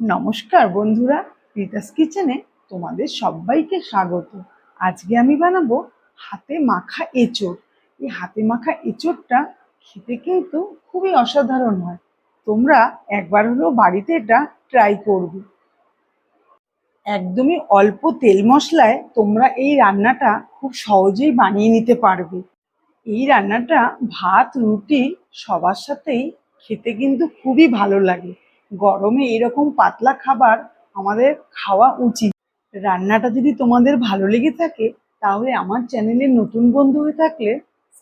নমস্কার বন্ধুরা, রিতাস কিচেনে তোমাদের সবাইকে স্বাগত। আজকে আমি বানাবো হাতে মাখা এঁচোড়। এই হাতে মাখা এঁচোড়টা খেতে কিন্তু খুবই অসাধারণ হয়। তোমরা একবার হলেও বাড়িতে এটা ট্রাই করবে। একদমই অল্প তেল মশলায় তোমরা এই রান্নাটা খুব সহজেই বানিয়ে নিতে পারবে। এই রান্নাটা ভাত, রুটি সবার সাথেই খেতে কিন্তু খুবই ভালো লাগে। গরমে এরকম পাতলা খাবার আমাদের খাওয়া উচিত। রান্নাটা যদি তোমাদের ভালো লেগে থাকে, তাহলে আমার চ্যানেলের নতুন বন্ধু হয়ে থাকলে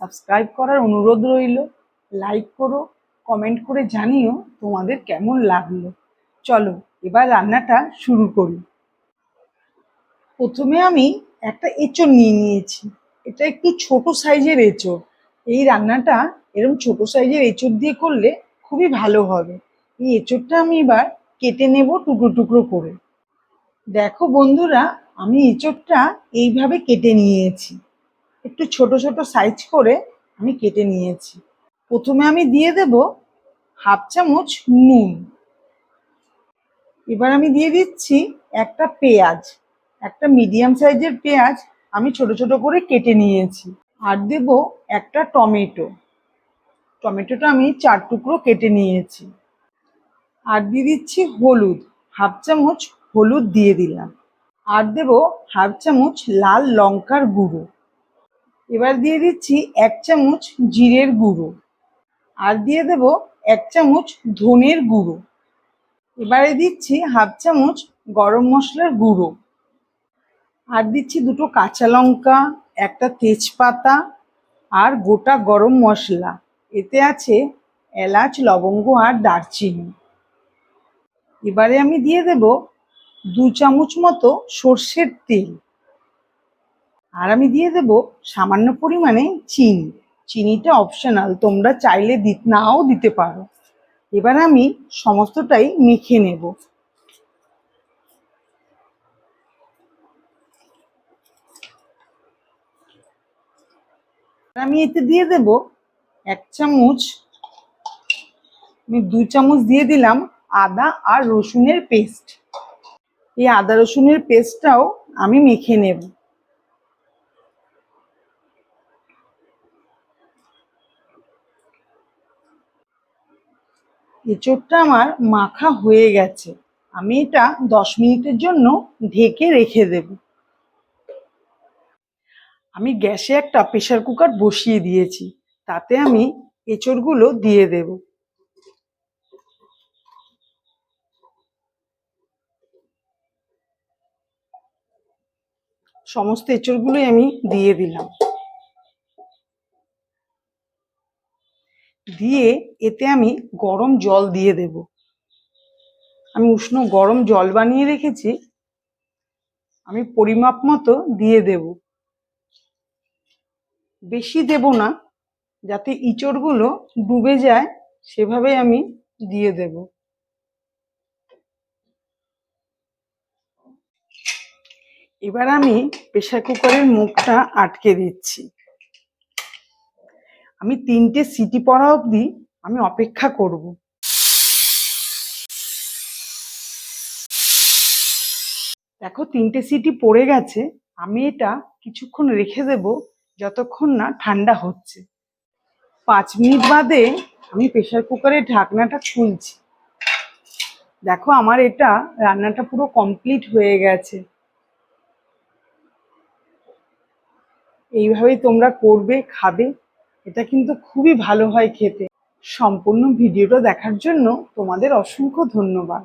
সাবস্ক্রাইব করার অনুরোধ রইল। লাইক করো, কমেন্ট করে জানিও তোমাদের কেমন লাগল। চলো, এবার রান্নাটা শুরু করি। প্রথমে আমি একটা এঁচড় নিয়ে নিয়েছি। এটা একটু ছোট সাইজের এঁচড়। এই রান্নাটা এরকম ছোট সাইজের এঁচড় দিয়ে করলে খুবই ভালো হবে। এই এঁচড়টা আমি এবার কেটে নেব টুকরো টুকরো করে। দেখো বন্ধুরা, আমি এঁচড়টা এইভাবে কেটে নিয়েছি। একটু ছোট ছোট সাইজ করে আমি কেটে নিয়েছি। প্রথমে আমি দিয়ে দেব হাফ চামচ নুন। এবার আমি দিয়ে দিচ্ছি একটা পেঁয়াজ। একটা মিডিয়াম সাইজের পেঁয়াজ আমি ছোট ছোট করে কেটে নিয়েছি। আর দেব একটা টমেটো। টমেটোটা আমি চার টুকরো কেটে নিয়েছি। আর দিয়ে দিচ্ছি হলুদ। হাফ চামচ হলুদ দিয়ে দিলাম। আর দেব হাফ চামচ লাল লঙ্কার গুঁড়ো। এবার দিয়ে দিচ্ছি এক চামচ জিরের গুঁড়ো। আর দিয়ে দেব এক চামচ ধনের গুঁড়ো। এবারে দিচ্ছি হাফ চামচ গরম মশলার গুঁড়ো। আর দিচ্ছি দুটো কাঁচা লঙ্কা, একটা তেজপাতা আর গোটা গরম মশলা। এতে আছে এলাচ, লবঙ্গ আর দারচিনি। এবারে আমি দিয়ে দেব দু চামচ মতো সর্ষের তেল। আর আমি দিয়ে দেব সামান্য পরিমাণে চিনি। চিনিটা অপশনাল তোমরা চাইলে দি, নাও দিতে পারো। এবার আমি সমস্তটাই মেখে নেব। আমি এতে দিয়ে দেব এক চামচ, আমি দু চামচ দিয়ে দিলাম আদা আর রসুনের পেস্ট। এই আদা রসুনের পেস্টটাও আমি মেখে নেব। এঁচোড়টা আমার মাখা হয়ে গেছে। আমি এটা দশ মিনিটের জন্য ঢেকে রেখে দেব। আমি গ্যাসে একটা প্রেশার কুকার বসিয়ে দিয়েছি। তাতে আমি এঁচড়গুলো দিয়ে দেব। সমস্ত এঁচড়গুলোই আমি দিয়ে দিলাম। দিয়ে এতে আমি গরম জল দিয়ে দেব। আমি উষ্ণ গরম জল বানিয়ে রেখেছি। আমি পরিমাপ মতো দিয়ে দেব। বেশি দেব না, যাতে ইঁচড়গুলো ডুবে যায় সেভাবে আমি দিয়ে দেব। এবার আমি প্রেশার কুকারের মুখটা আটকে দিচ্ছি। আমি তিনটে সিটি পড়া অবধি আমি অপেক্ষা করব। দেখো তিনটে সিটি পড়ে গেছে, আমি এটা কিছুক্ষণ রেখে দেব যতক্ষণ না ঠান্ডা হচ্ছে। পাঁচ মিনিট বাদে আমি প্রেশার কুকারের ঢাকনাটা খুলছি। দেখো আমার এটা রান্নাটা পুরো কমপ্লিট হয়ে গেছে। এইভাবেই তোমরা করবে, খাবে। এটা কিন্তু খুবই ভালো হয় খেতে। সম্পূর্ণ ভিডিওটা দেখার জন্য তোমাদের অসংখ্য ধন্যবাদ।